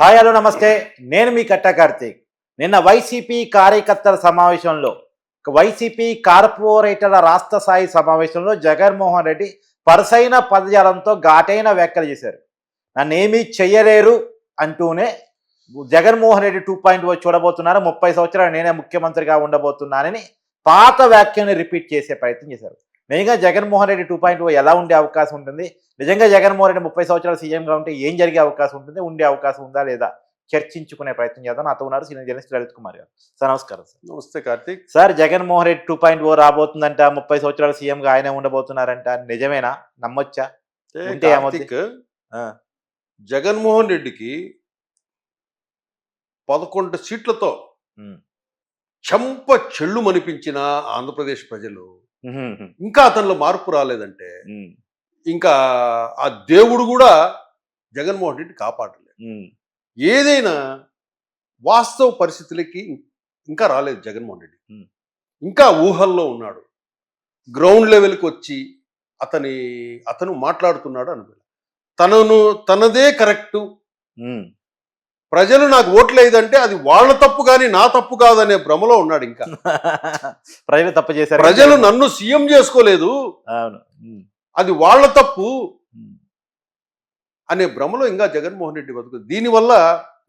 Hi hello నమస్తే. నేను మీ కట్ట కార్తీక్. నిన్న వైసీపీ కార్యకర్తల సమావేశంలో వైసీపీ కార్పొరేటర్ల రాష్ట్ర స్థాయి సమావేశంలో జగన్మోహన్ రెడ్డి పరసైన పదజాలంతో ఘాటైన వ్యాఖ్యలు చేశారు. నన్ను ఏమీ చెయ్యలేరు అంటూనే జగన్మోహన్ రెడ్డి టూ పాయింట్ చూడబోతున్నారు. ముప్పై సంవత్సరాలు నేనే ముఖ్యమంత్రిగా ఉండబోతున్నానని పాత వ్యాఖ్యను రిపీట్ చేసే ప్రయత్నం చేశారు. నిజంగా జగన్మోహన్ రెడ్డి టూ పాయింట్ ఎలా ఉండే అవకాశం ఉంటుంది? నిజంగా జగన్మోహన్ రెడ్డి ముప్పై సంవత్సరాలు సీఎంగా ఉంటే ఏం జరిగే అవకాశం ఉంటుంది? ఉండే అవకాశం ఉందా లేదా? చర్చించుకునే ప్రయత్నం చేద్దాం. నాతో ఉన్నారు సీనియర్ జర్నలిస్ట్ లలిత్ కుమార్ గారు. సార్ నమస్కారం సార్. నమస్తే Karthik. Sir Jaganmohan Reddy two point O రాబోతుందంట. ముప్పై సంవత్సరాలు సీఎంగా ఆయనే ఉండబోతున్నారంట. నిజమేనా? నమ్మొచ్చా? కార్తీక్ ఆ. జగన్మోహన్ రెడ్డికి పదకొండు సీట్లతో. చెంప చెళ్ళు మనిపించిన ఆంధ్రప్రదేశ్ ప్రజలు ఇంకా అతనిలో మార్పు రాలేదంటే ఇంకా ఆ దేవుడు కూడా జగన్మోహన్ రెడ్డి కాపాడలేదు. ఏదైనా వాస్తవ పరిస్థితులకి ఇంకా రాలేదు జగన్మోహన్ రెడ్డి. ఇంకా ఊహల్లో ఉన్నాడు. గ్రౌండ్ లెవెల్కి వచ్చి అతని అతను మాట్లాడుతున్నాడు అనుకో తనను తనదే కరెక్టు. ప్రజలు నాకు ఓట్లు వేయదంటే అది వాళ్ళ తప్పు కానీ నా తప్పు కాదనే భ్రమలో ఉన్నాడు ఇంకా. ప్రజలు తప్పు చేశారు. ప్రజలు నన్ను సీఎం చేసుకోలేదు. అవును. అది వాళ్ళ తప్పు అనే భ్రమలో ఇంకా జగన్మోహన్ రెడ్డి బతుకు దీనివల్ల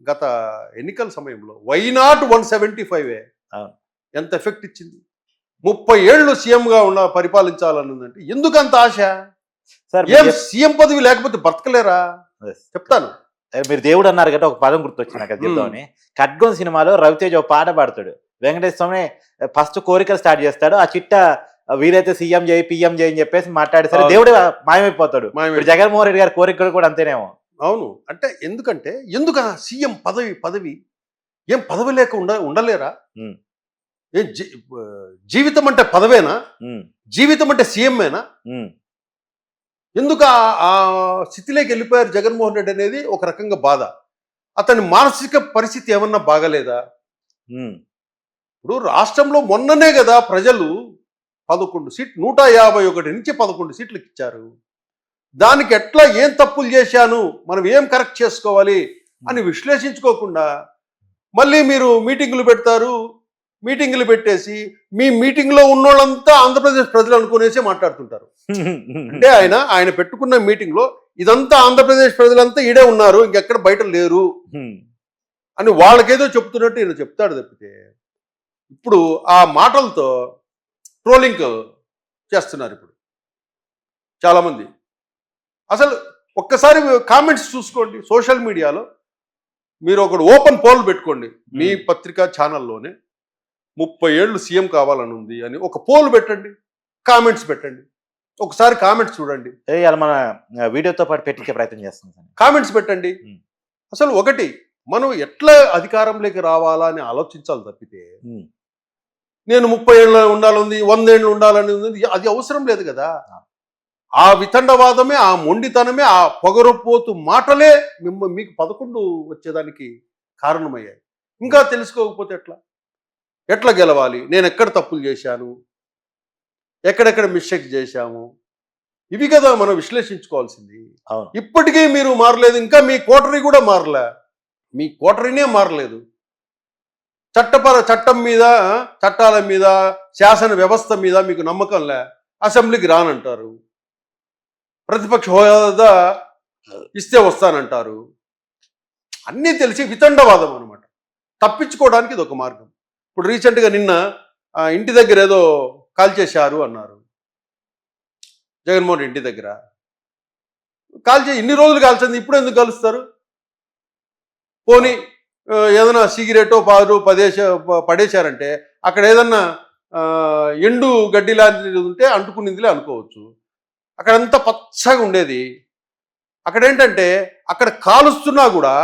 గత ఎన్నికల సమయంలో why not one seventy five. ఎంత ఎఫెక్ట్ ఇచ్చింది? ముప్పై ఏళ్ళు సీఎంగా ఉన్న పరిపాలించాలని ఉందంటే ఎందుకు అంత ఆశ? సార్ ఏం సీఎం పదవి లేకపోతే బతకలేరా? చెప్- చెప్తాను. మీరు దేవుడు అన్నారు కదా ఒక పదం గుర్తొచ్చింది నాకు అది చెప్దామని. ఖడ్గం సినిమాలో రవితేజ్ ఒక పాట పాడతాడు. వెంకటేశ్వర స్వామి ఫస్ట్ కోరికలు స్టార్ట్ చేస్తాడు. ఆ చిట్ట వీరైతే సీఎం చేయి పిఎం చేయి అని చెప్పేసి మాట్లాడేసరి. దేవుడు మాయమైపోతాడు. జగన్మోహన్ రెడ్డి గారి కోరికలు కూడా అంతేనేమో. అవును. అంటే ఎందుకంటే ఎందుకు సీఎం పదవి పదవి ఏం పదవి లేక ఉండ ఉండలేరా. ఏం జీవితం అంటే పదవేనా? జీవితం అంటే సీఎంఏనా ఎందుకు ఆ- స్థితిలోకి వెళ్ళిపోయారు జగన్మోహన్ రెడ్డి అనేది ఒక రకంగా బాధ. అతని మానసిక పరిస్థితి ఏమన్నా బాగలేదా? ఇప్పుడు రాష్ట్రంలో మొన్ననే కదా ప్రజలు పదకొండు సీట్ నూట యాభై ఒకటి నుంచి పదకొండు సీట్లకు ఇచ్చారు. దానికి ఎట్లా ఏం తప్పులు చేశాను మనం ఏం కరెక్ట్ చేసుకోవాలి అని విశ్లేషించుకోకుండా మళ్ళీ మీరు మీటింగులు పెడతారు మీటింగులు పెట్టేసి మీ మీటింగ్లో ఉన్నోళ్ళంతా ఆంధ్రప్రదేశ్ ప్రజలు అనుకునేసి మాట్లాడుతుంటారు. అంటే ఆయన ఆయన పెట్టుకున్న మీటింగ్లో ఇదంతా ఆంధ్రప్రదేశ్ ప్రజలంతా ఈడే ఉన్నారు ఇంకెక్కడ బయట లేరు అని వాళ్ళకేదో చెప్తున్నట్టు ఈయన చెప్తాడు తప్పితే ఇప్పుడు ఆ మాటలతో ట్రోలింగ్ చేస్తున్నారు ఇప్పుడు చాలామంది. అసలు ఒక్కసారి కామెంట్స్ చూసుకోండి సోషల్ మీడియాలో మీరు ఒకటి ఓపెన్ పోల్ పెట్టుకోండి మీ. పత్రికా ఛానల్లోనే. ముప్పై ఏళ్ళు సీఎం కావాలని ఉంది అని ఒక పోల్ పెట్టండి కామెంట్స్ పెట్టండి. ఒకసారి కామెంట్స్ చూడండి. మన వీడియోతో పాటు పెట్టించే ప్రయత్నం చేస్తాం కామెంట్స్ పెట్టండి. అసలు ఒకటి మనం ఎట్లా అధికారంలోకి రావాలా అని ఆలోచించాలి తప్పితే నేను ముప్పై ఏళ్ళు ఉండాలని వందేళ్ళు ఉండాలని ఉంది అది అవసరం లేదు కదా. ఆ. వితండవాదమే ఆ మొండితనమే ఆ పొగరపోతు మాటలే మిమ్మ మీకు పదకొండు వచ్చేదానికి కారణమయ్యాయి. ఇంకా తెలుసుకోకపోతే ఎట్లా? ఎట్లా గెలవాలి? నేను ఎక్కడ తప్పులు చేశాను? ఎక్కడెక్కడ మిస్టేక్ చేశాము? ఇవి కదా మనం విశ్లేషించుకోవాల్సింది. ఇప్పటికీ మీరు మారలేదు ఇంకా మీ కోటరీ కూడా మారలే. మీ కోటరీనే మారలేదు. చట్టపర చట్టం మీద చట్టాల మీద శాసన వ్యవస్థ మీద మీకు నమ్మకం లే. అసెంబ్లీకి రానంటారు. ప్రతిపక్ష హోదా ఇస్తే వస్తానంటారు. అన్నీ తెలిసి వితండవాదం అనమాట తప్పించుకోవడానికి ఇది ఒక మార్గం. ఇప్పుడు రీసెంట్గా నిన్న ఇంటి దగ్గర ఏదో కాల్ చేశారు అన్నారు. జగన్మోహన్ ఇంటి దగ్గర. కాల్చే ఇన్ని రోజులు కాల్చింది ఇప్పుడు ఎందుకు కలుస్తారు? పోనీ ఏదైనా సిగరెటో పారు పదేశ పడేశారంటే అక్కడ ఏదన్నా ఎండు గడ్డి లాంటిది ఉంటే అంటుకునిందిలే అనుకోవచ్చు. అక్కడంతా పచ్చగా ఉండేది. అక్కడ ఏంటంటే అక్కడ కాలుస్తున్నా కూడా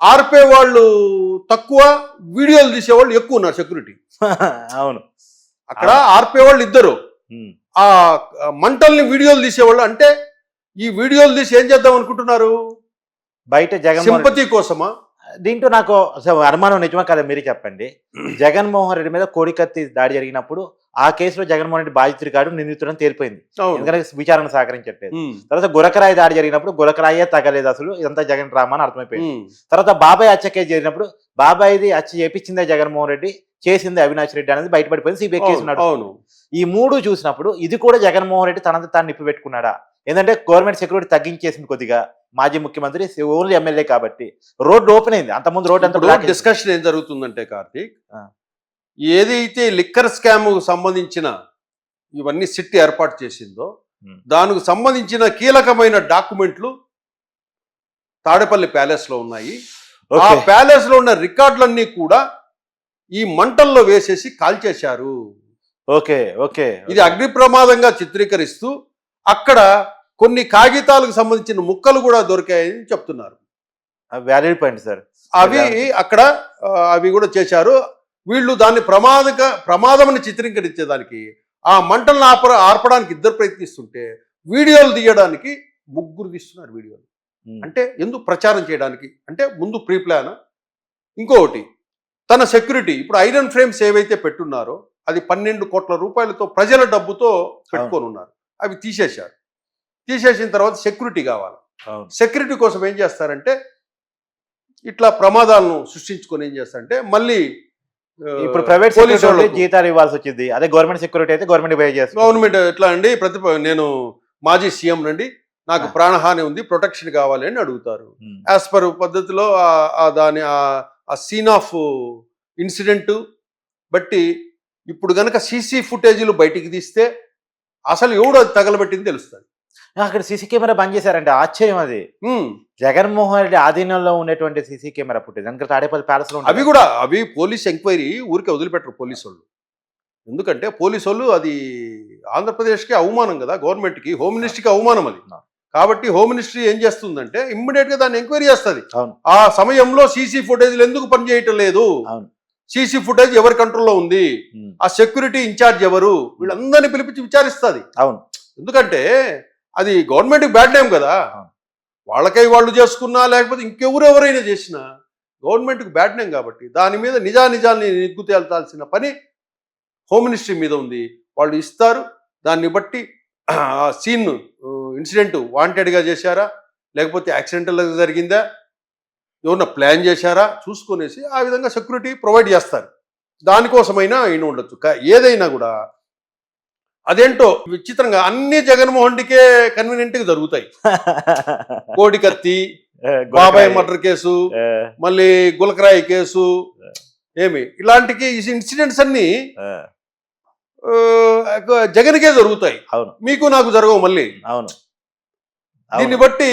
ఆర్పే వాళ్ళు తక్కువ వీడియోలు తీసేవాళ్ళు ఎక్కువ ఉన్నారు సెక్యూరిటీ అవును. అక్కడ ఆర్పే వాళ్ళు ఇద్దరు. ఆ మంటల్ని వీడియోలు తీసేవాళ్ళు. అంటే ఈ వీడియోలు తీసి ఏం చేద్దాం అనుకుంటున్నారు? బయట రెడ్డి- సింపతి కోసమా? దీంట్లో నాకు అనుమానం నిజమా కదా మీరు చెప్పండి. జగన్మోహన్ రెడ్డి మీద కోడికత్తి దాడి జరిగినప్పుడు ఆ కేసులో జగన్మోహన్ రెడ్డి బాధితుడు కాడు నిందితుడని తేలిపోయింది. ఎందుకంటే విచారణ సహకరించట్లేదు తర్వాత గురకరాయి దాడి జరిగినప్పుడు గురకరాయే తగలేదు అసలు ఇదంతా జగన్ డ్రామా అని అర్థమైపోయింది. తర్వాత బాబాయ్ హత్య కేసు జరిగినప్పుడు బాబాయ్ది హత్య చేపించిందే జగన్మోహన్ రెడ్డి చేసింది అవినాష్ రెడ్డి అనేది బయటపడిపోయింది సిబిఐ కేసు ఈ మూడు చూసినప్పుడు ఇది కూడా జగన్మోహన్ రెడ్డి తనది తాను నిప్పి పెట్టుకున్నాడా ఏంటంటే గవర్నమెంట్ సెక్యూరిటీ తగ్గించేసింది కొద్దిగా మాజీ ముఖ్యమంత్రి ఓన్లీ ఎమ్మెల్యే కాబట్టి. రోడ్డు ఓపెన్ అయింది. అంతకుముందు రోడ్ అంతా. డిస్కషన్ ఏం జరుగుతుందంటే కార్తీక్. ఏదైతే లిక్కర్ స్కామ్ సంబంధించిన ఇవన్నీ సిట్ ఏర్పాటు చేసిందో. దానికి సంబంధించిన కీలకమైన డాక్యుమెంట్లు తాడేపల్లి ప్యాలెస్లో ఉన్నాయి. ఆ ఓకే. ప్యాలెస్లో ఉన్న రికార్డులన్నీ కూడా ఈ మంటల్లో వేసేసి కాల్చేశారు. ఓకే ఓకే ఇది అగ్ని ప్రమాదంగా చిత్రీకరిస్తూ అక్కడ కొన్ని కాగితాలకు సంబంధించిన ముక్కలు కూడా దొరికాయని చెప్తున్నారు. వ్యాలిడ్ పాయింట్ సార్ అవి అక్కడ అవి కూడా చేశారు. వీళ్ళు దాన్ని ప్రమాదక ప్రమాదమని చిత్రీకరించేదానికి ఆ మంటలను ఆప ఆర్పడానికి ఇద్దరు ప్రయత్నిస్తుంటే వీడియోలు తీయడానికి ముగ్గురు తీస్తున్నారు వీడియోలు. అంటే ఎందుకు ప్రచారం చేయడానికి అంటే ముందు ప్రీ ప్లాన్ ఇంకొకటి తన సెక్యూరిటీ ఇప్పుడు ఐరన్ ఫ్రేమ్స్ ఏవైతే పెట్టున్నారో అది పన్నెండు కోట్ల రూపాయలతో ప్రజల డబ్బుతో పెట్టుకొని ఉన్నారు. అవి తీసేశారు. తీసేసిన తర్వాత సెక్యూరిటీ కావాలి. సెక్యూరిటీ కోసం ఏం చేస్తారంటే ఇట్లా ప్రమాదాలను సృష్టించుకొని ఏం చేస్తారంటే మళ్ళీ ఇప్పుడు ప్రైవేట్ పోలీసు జీతాలు ఇవ్వాల్సి వచ్చింది. అదే గవర్నమెంట్ సెక్యూరిటీ అయితే గవర్నమెంట్ పే చేస్తుంది. గవర్నమెంట్ ఎట్లా అండి? ప్రతి నేను మాజీ సీఎం నండి నాకు. ప్రాణహాని ఉంది ప్రొటెక్షన్ కావాలి అని అడుగుతారు. యాజ్ పర్ పద్ధతిలో దాని ఆ- ఆ సీన్ ఆఫ్ ఇన్సిడెంట్ బట్టి ఇప్పుడు గనక సీసీ ఫుటేజీలు బయటికి తీస్తే అసలు ఎవడు అది తగలబెట్టింది తెలుస్తుంది. అక్కడ సీసీ కెమెరా బంద్ చేశారంటే ఆశ్చర్యం అది. జగన్మోహన్ రెడ్డి ఆధీనంలో ఉన్నటువంటి సీసీ కెమెరా ఫుటేజ్. అందుకే తాడేపల్లి ప్యాలెస్లో అవి కూడా అవి పోలీస్ ఎంక్వైరీ ఊరికే వదిలిపెట్టరు పోలీసు వాళ్ళు ఎందుకంటే పోలీసు వాళ్ళు అది ఆంధ్రప్రదేశ్కి అవమానం కదా గవర్నమెంట్కి హోమ్ మినిస్ట్రీకి అవమానం అది. కాబట్టి హోమ్ మినిస్ట్రీ ఏం చేస్తుందంటే ఇమ్మీడియట్గా దాన్ని ఎంక్వైరీ చేస్తుంది. అవును. ఆ సమయంలో సీసీ ఫుటేజ్లు ఎందుకు పనిచేయటం లేదు? అవును. సీసీ ఫుటేజ్ ఎవరి కంట్రోల్లో ఉంది. ఆ సెక్యూరిటీ ఇన్ఛార్జ్ ఎవరు? వీళ్ళందరినీ పిలిపించి విచారిస్తుంది. అవును. ఎందుకంటే అది గవర్నమెంట్ బ్యాడ్ నేమ్ కదా. వాళ్ళకై వాళ్ళు చేసుకున్నా లేకపోతే ఇంకెవరెవరైనా చేసినా గవర్నమెంట్కి బ్యాడ్ నేమ్ కాబట్టి దాని మీద నిజానిజాల్ని నిగ్గు తేల్చాల్సిన పని హోమ్ మినిస్ట్రీ మీద ఉంది. వాళ్ళు ఇస్తారు. దాన్ని బట్టి ఆ సీన్ ఇన్సిడెంట్ వాంటెడ్గా చేశారా? లేకపోతే యాక్సిడెంటల్గా జరిగిందా? ఏమన్నా ప్లాన్ చేశారా? చూసుకునేసి ఆ విధంగా సెక్యూరిటీ ప్రొవైడ్ చేస్తారు. దానికోసమైనా అయిన ఉండొచ్చు. ఏదైనా కూడా అదేంటో విచిత్రంగా అన్ని జగన్మోహన్ రెడ్డికే కన్వీనియంట్గా జరుగుతాయి. కోడి కత్తి బాబాయ్ మర్డర్ కేసు మళ్ళీ గులకరాయి కేసు ఏమి? ఇలాంటికి ఇన్సిడెంట్స్ అన్ని జగన్కే జరుగుతాయి. అవును. మీకు నాకు జరగవు మళ్ళీ. అవును. దీన్ని బట్టి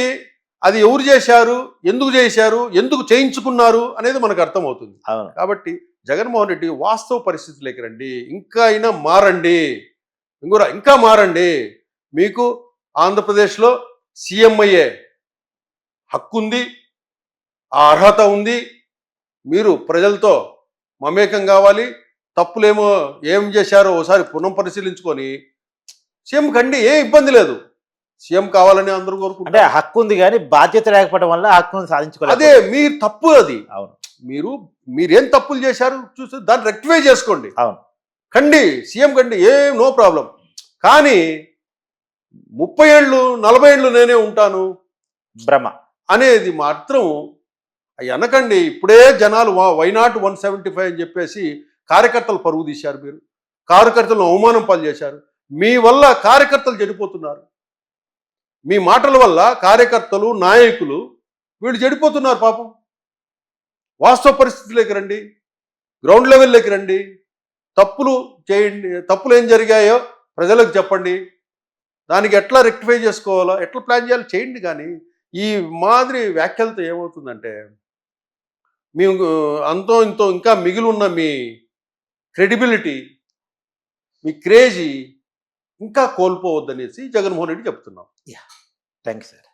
అది ఎవరు చేశారు ఎందుకు చేశారు ఎందుకు చేయించుకున్నారు అనేది మనకు అర్థమవుతుంది. అవును. కాబట్టి జగన్మోహన్ రెడ్డి వాస్తవ పరిస్థితులకి రండి ఇంకా అయినా మారండి. ఇంకోరా ఇంకా మారండి. మీకు ఆంధ్రప్రదేశ్లో సీఎం అయ్యే హక్కు ఉంది ఆ అర్హత ఉంది. మీరు ప్రజలతో మమేకం కావాలి. తప్పులేమో ఏం చేశారో ఒకసారి పునః పరిశీలించుకొని సీఎం కండి ఏ ఇబ్బంది లేదు. సీఎం కావాలని అందరూ అంటే కోరుకుంటారు. హక్కు ఉంది కానీ బాధ్యత లేకపోవడం వల్ల హక్కును సాధించుకోలేదు అదే మీ తప్పు అది. అవును. మీరు మీరేం తప్పులు చేశారు చూసి దాన్ని రెక్టిఫై చేసుకోండి. అవును. కండి సీఎం కండి ఏం నో ప్రాబ్లం. కానీ ముప్పై ఏళ్ళు నలభై ఏళ్ళు నేనే ఉంటాను భ్రమ అనేది మాత్రం అవి అనకండి ఇప్పుడే జనాలు వైనాట్ వన్ సెవెంటీ ఫైవ్ అని చెప్పేసి కార్యకర్తలు పరుగు తీశారు మీరు. కార్యకర్తలను అవమానం పాలు చేశారు. మీ వల్ల కార్యకర్తలు చెడిపోతున్నారు. మీ మాటల వల్ల కార్యకర్తలు నాయకులు వీళ్ళు చెడిపోతున్నారు పాపం. వాస్తవ పరిస్థితులకి రండి. గ్రౌండ్ లెవెల్లోకి రండి. తప్పులు చేయండి తప్పులు ఏం జరిగాయో ప్రజలకు చెప్పండి. దానికి ఎట్లా రెక్టిఫై చేసుకోవాలో ఎట్లా ప్లాన్ చేయాలో చేయండి కానీ ఈ మాదిరి వ్యాఖ్యలతో ఏమవుతుందంటే మీ అంతో ఇంతో ఇంకా మిగిలి ఉన్న మీ క్రెడిబిలిటీ మీ క్రేజీ ఇంకా కోల్పోవద్దనేసి జగన్మోహన్ రెడ్డి చెప్తున్నాం. Thank you sir.